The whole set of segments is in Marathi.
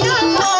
Mira,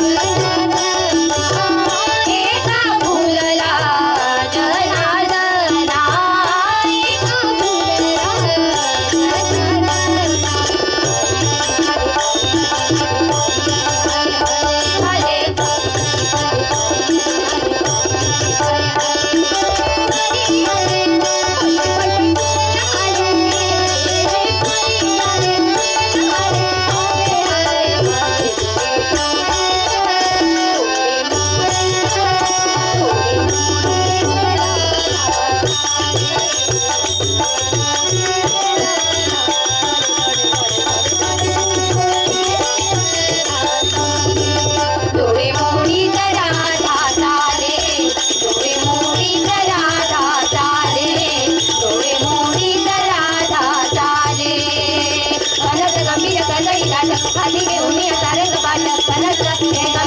Música पाट हली में उन्हें सारे कपाट परस रखे